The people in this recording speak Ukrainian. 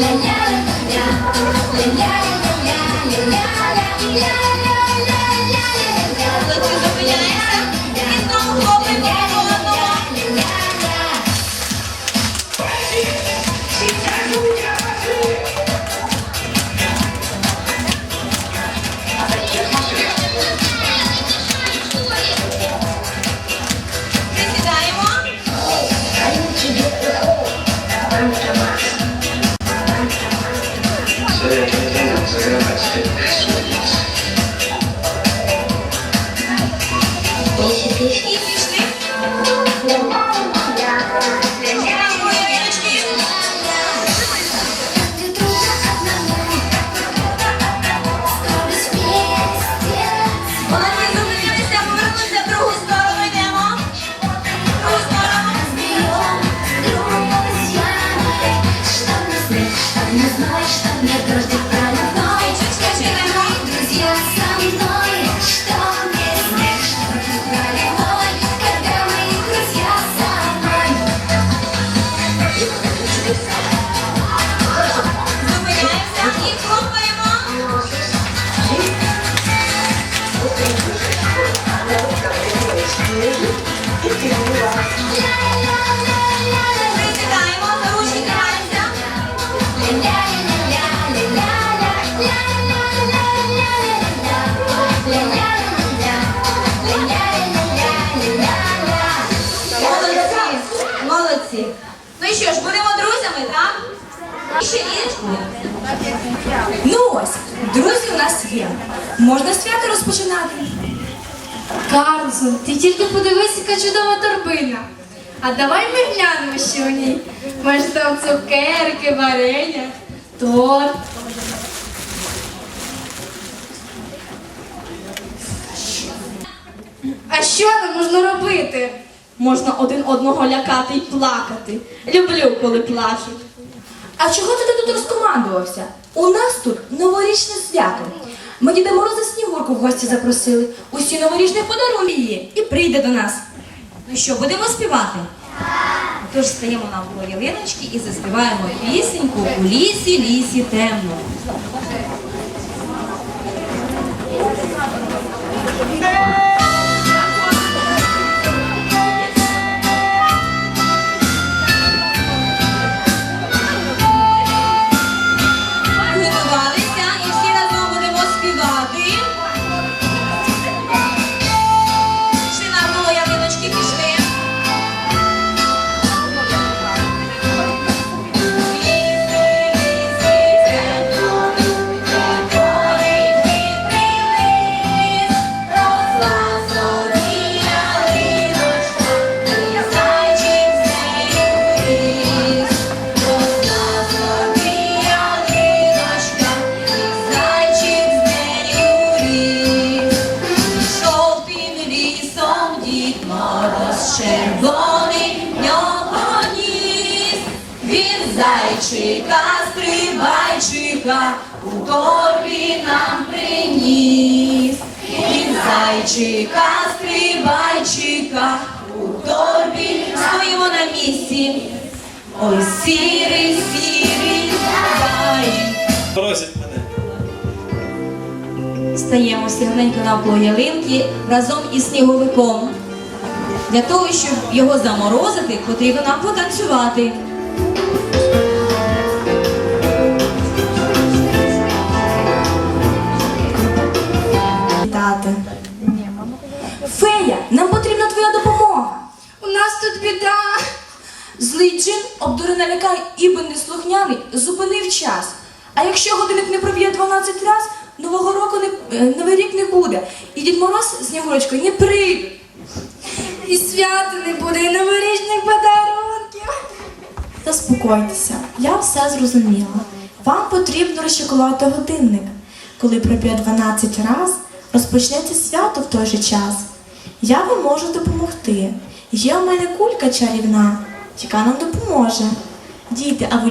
Ля-ля-ля-ля Ля-ля-ля-ля-ля-ля-ля-ля-ля-ля-ля-ля Песня, песня. Що ж, будемо друзями, так? Ще Ірочкою. Ну ось, друзі у нас є. Можна свято розпочинати. Карлсон, ти тільки подивись, яка чудова торбина. А давай ми глянемо, що в ній. Може там цукерки, варення, торт. А що нам можна робити? Можна один одного лякати і плакати. Люблю, коли плачуть. А чого ти тут розкомандувався? У нас тут новорічне свято. Ми Діда Мороза Снігурку в гості запросили. Усі новорічних подарунки її і прийде до нас. Ну що, будемо співати? Тож стаємо навколо ялиночки і заспіваємо пісеньку у лісі, лісі темно. Готувалися зайчика, стрибайчика у торбі нам приніс. Він зайчика, стрибайчика у торбі стоїмо на місці. Ой, сірий, сірий, зай. Просять мене. Стаємо сигненько навколо ялинки разом із сніговиком. Для того, щоб його заморозити, потрібно нам потанцювати. Обдурений лякай і неслухняний, зупинив час. А якщо годинник не проб'є 12 раз, нового року не, е, новий рік не буде. І Дід Мороз з Снігурочкою не прийде. І свято не буде, і новорічних подарунків. Заспокойтеся, я все зрозуміла. Вам потрібно розчекувати годинник. Коли проб'є 12 раз, розпочнеться свято в той же час. Я вам можу допомогти. Є у мене кулька чарівна, яка нам допоможе. Діти, а ви